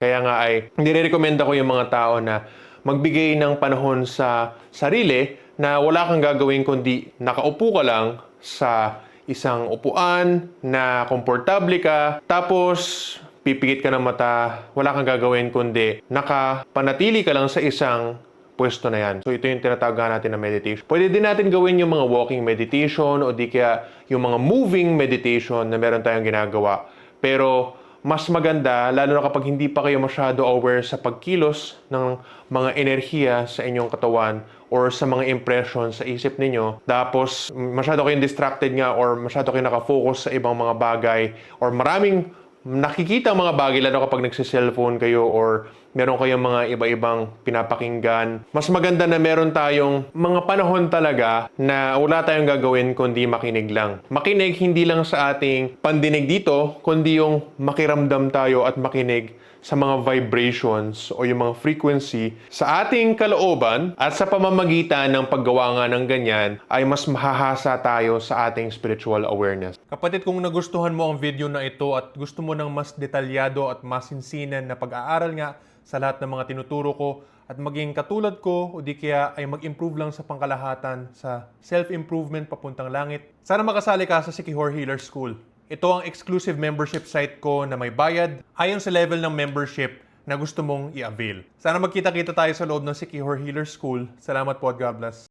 Kaya nga ay nire-recommenda ko yung mga tao na magbigay ng panahon sa sarili na wala kang gagawin kundi nakaupo ka lang sa isang upuan na komportable ka tapos pipikit ka ng mata, wala kang gagawin kundi nakapanatili ka lang sa isang pwesto na yan. So ito yung tinatawag natin na meditation. Pwede din natin gawin yung mga walking meditation o di kaya yung mga moving meditation na meron tayong ginagawa. Pero mas maganda, lalo na kapag hindi pa kayo masyado aware sa pagkilos ng mga enerhiya sa inyong katawan or sa mga impressions sa isip ninyo. Tapos, masyado kayong distracted nga or masyado kayong nakafocus sa ibang mga bagay or maraming nakikita mga bagay lalo kapag nagsiselfone kayo or meron kayong mga iba-ibang pinapakinggan. Mas maganda na meron tayong mga panahon talaga na wala tayong gagawin kundi makinig lang. Makinig hindi lang sa ating pandinig dito, kundi yung makiramdam tayo at makinig sa mga vibrations o yung mga frequency sa ating kalooban at sa pamamagitan ng paggawa nga ng ganyan ay mas mahahasa tayo sa ating spiritual awareness. Kapatid, kung nagustuhan mo ang video na ito at gusto mo ng mas detalyado at masinsinan na pag-aaral nga sa lahat ng mga tinuturo ko at maging katulad ko o di kaya ay mag-improve lang sa pangkalahatan sa self-improvement papuntang langit, sana makasali ka sa Sikihor Healer School. Ito ang exclusive membership site ko na may bayad ayon sa level ng membership na gusto mong i-avail. Sana magkita-kita tayo sa loob ng Sikihor Healer School. Salamat po at God bless.